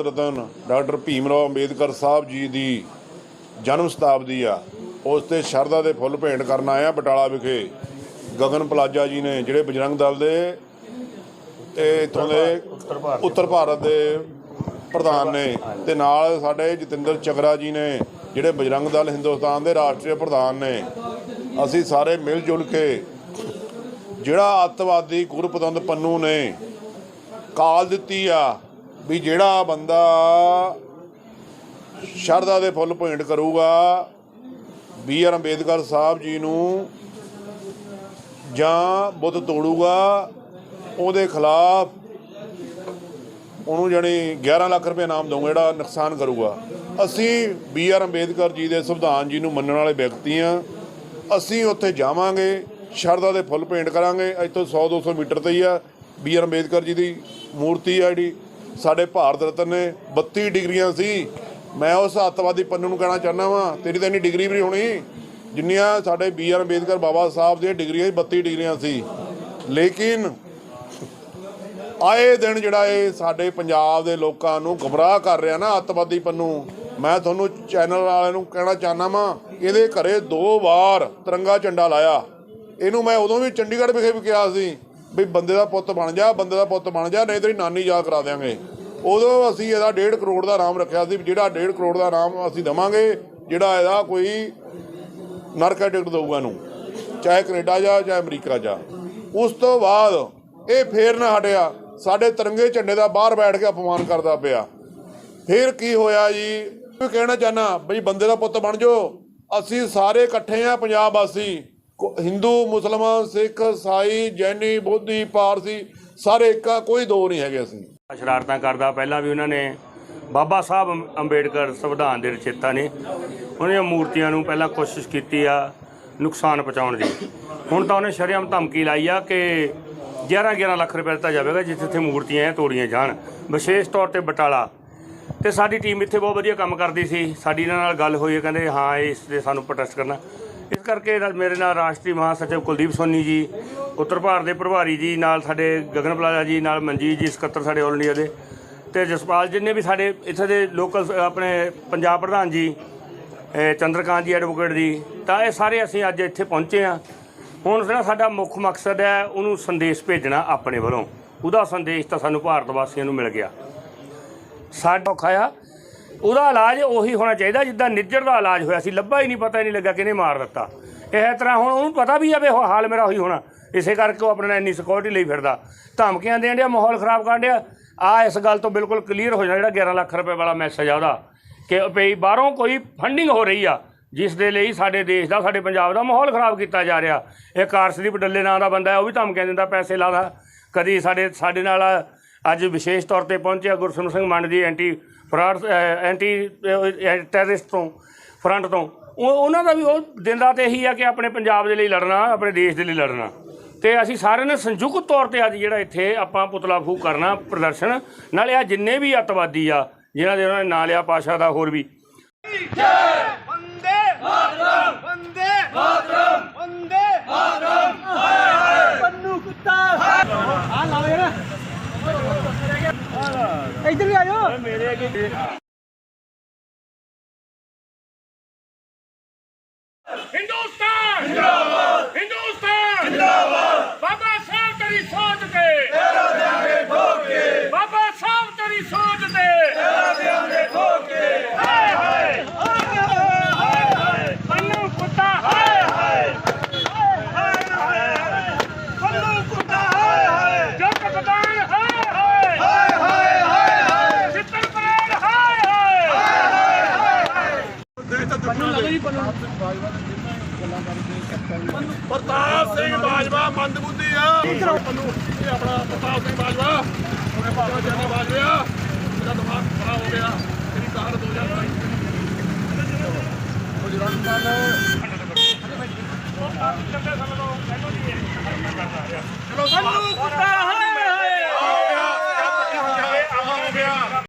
Bharat Ratna doctor Bhim Rao Ambedkar Sahib ji ਦੀ ਜਨਮ ਸ਼ਤਾਬਦੀ ਆ। ਉਸ ਤੇ ਸ਼ਰਧਾ ਦੇ ਫੁੱਲ ਭੇਂਟ ਕਰਨ ਆਏ ਆ ਬਟਾਲਾ ਵਿਖੇ। ਗਗਨ ਪਲਾਜਾ ਜੀ ਨੇ ਜਿਹੜੇ ਬਜਰੰਗ ਦਲ ਦੇ ਤੇ ਇੱਥੋਂ ਦੇ ਉੱਤਰ ਭਾਰਤ ਦੇ ਪ੍ਰਧਾਨ ਨੇ ਤੇ ਨਾਲ ਸਾਡੇ ਜਤਿੰਦਰ ਚਗਰਾ ਜੀ ਨੇ ਜਿਹੜੇ ਬਜਰੰਗ ਦਲ ਹਿੰਦੁਸਤਾਨ ਦੇ ਰਾਸ਼ਟਰੀ ਪ੍ਰਧਾਨ ਨੇ। ਅਸੀਂ ਸਾਰੇ ਮਿਲ ਜੁਲ ਕੇ ਜਿਹੜਾ ਅੱਤਵਾਦੀ ਗੁਰਪਤੰਦ ਪੰਨੂ ਨੇ ਕਾਲ ਦਿੱਤੀ ਆ ਵੀ ਜਿਹੜਾ ਬੰਦਾ ਸ਼ਰਧਾ ਦੇ ਫੁੱਲ ਭੇਂਟ ਕਰੂਗਾ, ਬੀ ਆਰ ਅੰਬੇਦਕਰ ਸਾਹਿਬ ਜੀ ਨੂੰ ਜਾਂ ਬੁੱਤ ਤੋੜੂਗਾ, ਉਹਦੇ ਖਿਲਾਫ ਉਹਨੂੰ ਜਾਣੀ 11 ਲੱਖ ਰੁਪਏ ਨਾਮ ਦਊਂਗਾ, ਜਿਹੜਾ ਨੁਕਸਾਨ ਕਰੂਗਾ। ਅਸੀਂ ਬੀ ਆਰ ਅੰਬੇਦਕਰ ਜੀ ਦੇ ਸੰਵਿਧਾਨ ਜੀ ਨੂੰ ਮੰਨਣ ਵਾਲੇ ਵਿਅਕਤੀ ਆ ਅਸੀਂ ਉੱਥੇ ਜਾਵਾਂਗੇ, ਸ਼ਰਧਾ ਦੇ ਫੁੱਲ ਭੇਂਟ ਕਰਾਂਗੇ। ਇੱਥੋਂ 100 200 ਮੀਟਰ ਤੇ ਹੀ ਆ ਬੀ ਆਰ ਅੰਬੇਦਕਰ ਜੀ ਦੀ ਮੂਰਤੀ ਆ ਜਿਹੜੀ। ਸਾਡੇ ਭਾਰਤ ਰਤਨ ਨੇ 32 ਡਿਗਰੀਆਂ ਸੀ। ਮੈਂ ਉਸ ਅੱਤਵਾਦੀ ਪੰਨੂ ਨੂੰ ਕਹਿਣਾ ਚਾਹੁੰਦਾ ਵਾਂ, ਤੇਰੀ ਤਾਂ ਇੰਨੀ ਡਿਗਰੀ ਵੀ ਨਹੀਂ ਹੋਣੀ। ਜਿੰਨੀਆਂ ਸਾਡੇ ਬੀ ਆਰ ਅੰਬੇਦਕਰ ਬਾਬਾ ਸਾਹਿਬ ਦੀਆਂ ਡਿਗਰੀਆਂ ਸੀ 32 ਡਿਗਰੀਆਂ ਸੀ। ਲੇਕਿਨ ਆਏ ਦਿਨ ਜਿਹੜਾ ਇਹ ਸਾਡੇ ਪੰਜਾਬ ਦੇ ਲੋਕਾਂ ਨੂੰ ਗਮਰਾਹ ਕਰ ਰਿਹਾ ਨਾ ਅੱਤਵਾਦੀ ਪੰਨੂ, ਮੈਂ ਤੁਹਾਨੂੰ ਚੈਨਲ ਵਾਲਿਆਂ ਨੂੰ ਕਹਿਣਾ ਚਾਹਨਾ ਵਾਂ, ਇਹਦੇ ਘਰੇ ਦੋ ਵਾਰ ਤਿਰੰਗਾ ਝੰਡਾ ਲਾਇਆ। ਇਹਨੂੰ ਮੈਂ ਉਦੋਂ ਵੀ ਚੰਡੀਗੜ੍ਹ ਵਿਖੇ ਵੀ ਕਿਹਾ ਸੀ। ਵੀ ਬੰਦੇ ਦਾ ਪੁੱਤ ਬਣ ਜਾ, ਬੰਦੇ ਦਾ ਪੁੱਤ ਬਣ ਜਾ, ਨਹੀਂ ਤੇਰੀ ਨਾਨੀ ਯਾਦ ਕਰਾ ਦਿਆਂਗੇ। ਉਦੋਂ ਅਸੀਂ ਇਹਦਾ 1.5 ਕਰੋੜ ਦਾ ਨਾਮ ਰੱਖਿਆ ਸੀ, ਵੀ ਜਿਹੜਾ 1.5 ਕਰੋੜ ਦਾ ਨਾਮ ਅਸੀਂ ਦਵਾਂਗੇ, ਜਿਹੜਾ ਇਹਦਾ ਕੋਈ ਨਰਕਾ ਟਿਕਟ ਦਊਗਾ ਨੂੰ ਚਾਹੇ ਕੈਨੇਡਾ ਜਾ, ਚਾਹੇ ਅਮਰੀਕਾ ਜਾ। ਉਸ ਤੋਂ ਬਾਅਦ ਇਹ ਫੇਰ ਨਾ ਹਟਿਆ, ਸਾਡੇ ਤਿਰੰਗੇ ਝੰਡੇ ਦਾ ਬਾਹਰ ਬੈਠ ਕੇ ਅਪਮਾਨ ਕਰਦਾ ਪਿਆ। ਫਿਰ ਕੀ ਹੋਇਆ ਜੀ? ਮੈਂ ਕਹਿਣਾ ਚਾਹਨਾ ਬਈ ਬੰਦੇ ਦਾ ਪੁੱਤ ਬਣ ਜਾਓ, ਅਸੀਂ ਸਾਰੇ ਇਕੱਠੇ ਆ ਪੰਜਾਬ ਵਾਸੀ। ਹਿੰਦੂ, ਮੁਸਲਮਾਨ, ਸਿੱਖ, ਸਾਈ, ਜੈਨੀ, ਬੋਧੀ, ਪਾਰਸੀ, ਸਾਰੇ ਇੱਕ, ਕੋਈ ਦੋ ਨਹੀਂ ਹੈਗੇ ਅਸੀਂ। ਸ਼ਰਾਰਤਾਂ ਕਰਦਾ, ਪਹਿਲਾਂ ਵੀ ਉਹਨਾਂ ਨੇ ਬਾਬਾ ਸਾਹਿਬ ਅੰਬੇਡਕਰ ਸੰਵਿਧਾਨ ਦੇ ਰਚੇਤਾ ਨੇ। ਉਹਨਾਂ ਦੀਆਂ ਮੂਰਤੀਆਂ ਨੂੰ ਪਹਿਲਾਂ ਕੋਸ਼ਿਸ਼ ਕੀਤੀ ਆ ਨੁਕਸਾਨ ਪਹੁੰਚਾਉਣ ਦੀ। ਹੁਣ ਤਾਂ ਉਹਨੇ ਸ਼ਰਿਆਮ ਧਮਕੀ ਲਾਈ ਆ ਕਿ 11 11 ਲੱਖ ਰੁਪਏ ਦਿੱਤਾ ਜਾਵੇਗਾ, ਜਿੱਥੇ ਜਿੱਥੇ ਮੂਰਤੀਆਂ ਇਹ ਤੋੜੀਆਂ ਜਾਣ। ਵਿਸ਼ੇਸ਼ ਤੌਰ ਤੇ ਬਟਾਲਾ। ਤੇ ਸਾਡੀ ਟੀਮ ਇੱਥੇ ਬਹੁਤ ਵਧੀਆ ਕੰਮ ਕਰਦੀ ਸੀ। ਸਾਡੀ ਇਹਨਾਂ ਨਾਲ ਗੱਲ ਹੋਈ ਹੈ ਕਹਿੰਦੇ ਹਾਂ, ਇਸ 'ਤੇ ਸਾਨੂੰ ਪ੍ਰੋਟੈਸਟ ਕਰਨਾ। ਇਸ ਕਰਕੇ ਰਾ- ਮੇਰੇ ਨਾਲ ਰਾਸ਼ਟਰੀ ਮਹਾਸਚਿਵ ਕੁਲਦੀਪ ਸੋਨੀ ਜੀ, ਉੱਤਰ ਭਾਰਤ ਦੇ ਪ੍ਰਭਾਰੀ ਜੀ, ਨਾਲ ਸਾਡੇ ਗਗਨ ਪਲਾਜਾ ਜੀ, ਨਾਲ ਮਨਜੀਤ ਜੀ, ਸਕੱਤਰ ਸਾਡੇ ਆਲ ਇੰਡੀਆ ਦੇ ਤੇ ਜਸਪਾਲ ਜਿੰਨੇ ਵੀ ਸਾਡੇ ਇੱਥੇ ਦੇ ਲੋਕਲ ਆਪਣੇ ਪੰਜਾਬ ਪ੍ਰਧਾਨ ਜੀ ਚੰਦਰਕਾਂਤ ਜੀ, ਐਡਵੋਕੇਟ ਜੀ, ਤਾਂ ਇਹ ਸਾਰੇ ਅਸੀਂ ਅੱਜ ਇੱਥੇ ਪਹੁੰਚੇ ਆ ਹੁਣ ਜਿਹੜਾ ਸਾਡਾ ਮੁੱਖ ਮਕਸਦ ਹੈ, ਉਹਨੂੰ ਸੰਦੇਸ਼ ਭੇਜਣਾ ਆਪਣੇ ਵੱਲੋਂ। ਉਹਦਾ ਸੰਦੇਸ਼ ਤਾਂ ਸਾਨੂੰ ਭਾਰਤ ਵਾਸੀਆਂ ਨੂੰ ਮਿਲ ਗਿਆ। ਸਾਡਾ ਔਖਾ ਆ ਉਹਦਾ ਇਲਾਜ ਉਹੀ ਹੋਣਾ ਚਾਹੀਦਾ, ਜਿੱਦਾਂ ਨਿੱਜਰ ਦਾ ਇਲਾਜ ਹੋਇਆ ਸੀ, ਲੱਭਾ ਹੀ ਨਹੀਂ, ਪਤਾ ਹੀ ਨਹੀਂ ਲੱਗਾ ਕਿਹਨੇ ਮਾਰ ਦਿੱਤਾ। ਇਹ ਤਰ੍ਹਾਂ ਹੁਣ ਉਹਨੂੰ ਪਤਾ ਵੀ ਆ ਵੀ ਉਹ ਹਾਲ ਮੇਰਾ ਉਹੀ ਹੋਣਾ। ਇਸੇ ਕਰਕੇ ਉਹ ਆਪਣੇ ਨਾਲ ਇੰਨੀ ਸਿਕਿਉਰਿਟੀ ਲਈ ਫਿਰਦਾ। ਧਮਕੀਆਂ ਦੇਣ ਡਿਆ, ਮਾਹੌਲ ਖਰਾਬ ਕਰਨ ਡਿਆ। ਆ ਇਸ ਗੱਲ ਤੋਂ ਬਿਲਕੁਲ ਕਲੀਅਰ ਹੋ ਜਾਣਾ ਜਿਹੜਾ 11 ਲੱਖ ਰੁਪਏ ਵਾਲਾ ਮੈਸੇਜ ਆ ਉਹਦਾ, ਕਿ ਭਈ ਬਾਹਰੋਂ ਕੋਈ ਫੰਡਿੰਗ ਹੋ ਰਹੀ ਆ, ਜਿਸ ਦੇ ਲਈ ਸਾਡੇ ਦੇਸ਼ ਦਾ, ਸਾਡੇ ਪੰਜਾਬ ਦਾ ਮਾਹੌਲ ਖਰਾਬ ਕੀਤਾ ਜਾ ਰਿਹਾ। ਇਹ ਕਾਰਸਦੀਪ ਡੱਲੇ ਨਾਂ ਦਾ ਬੰਦਾ ਹੈ, ਉਹ ਵੀ ਧਮਕੀਆਂ ਦਿੰਦਾ, ਪੈਸੇ ਲਾਦਾ ਕਦੀ ਸਾਡੇ ਸਾਡੇ ਨਾਲ ਅੱਜ ਵਿਸ਼ੇਸ਼ ਤੌਰ ਤੇ ਪਹੁੰਚਿਆ Gursimar Singh Mand ji anti fraud anti terrorist ਤੋਂ, ਫਰੰਟ ਤੋਂ। ਉਹ, ਉਹਨਾਂ ਦਾ ਵੀ ਉਹ ਦਿਨ ਰਾਤ ਇਹੀ ਆ ਕਿ ਆਪਣੇ ਪੰਜਾਬ ਦੇ ਲਈ ਲੜਨਾ, ਆਪਣੇ ਦੇਸ਼ ਦੇ ਲਈ ਲੜਨਾ। ਤੇ ਅਸੀਂ ਸਾਰਿਆਂ ਨੇ ਸੰਯੁਕਤ ਤੌਰ ਤੇ ਅੱਜ ਜਿਹੜਾ ਇੱਥੇ ਆਪਾਂ ਪੁਤਲਾ ਫੂਕ ਕਰਨਾ, ਪ੍ਰਦਰਸ਼ਨ, ਨਾਲੇ ਆ ਜਿੰਨੇ ਵੀ ਅੱਤਵਾਦੀ ਆ, ਜਿਨ੍ਹਾਂ ਦੇ ਉਹਨਾਂ ਨੇ ਨਾਂ ਲਿਆ ਪਾਸ਼ਾ ਦਾ ਹੋਰ ਵੀ। वंदे ਇੱਧਰ ਵੀ ਆਇਓ ਮੇਰੇ ਅੱਗੇ ਹਿੰਦੁਸਤਾਨ! ਜਿੰਦਾਬਾਦ! ਹਿੰਦੁਸਤਾਨ! ਜਿੰਦਾਬਾਦ! ਬਾਬਾ ਸਾਹਿਬ ਤੇਰੀ ਸੋਚ ਤੇ। ਤੇਰਾ ਜਾਗੇ ਠੋਕੇ ਬਾਬਾ ਸਾਹਿਬ ਤੇਰੀ ਸੋਚ ਤੇ। ਪ੍ਰਤਾਪ ਸਿੰਘ ਬਾਜਵਾ ਮੰਦਬੁੱਧੀ ਆ। ਇਹ ਆਪਣਾ ਪ੍ਰਤਾਪ ਸਿੰਘ ਬਾਜਵਾ। ਉਹਨੇ ਬਾਬਾ ਜਾਨੀ ਬਾਜਵਾ। ਇਹਦਾ ਦਿਮਾਗ ਖਰਾਬ ਹੋ ਗਿਆ। ਤੇਰੀ ਕਾਰ 2022 ਚੰਗੇ ਸਮੇਂ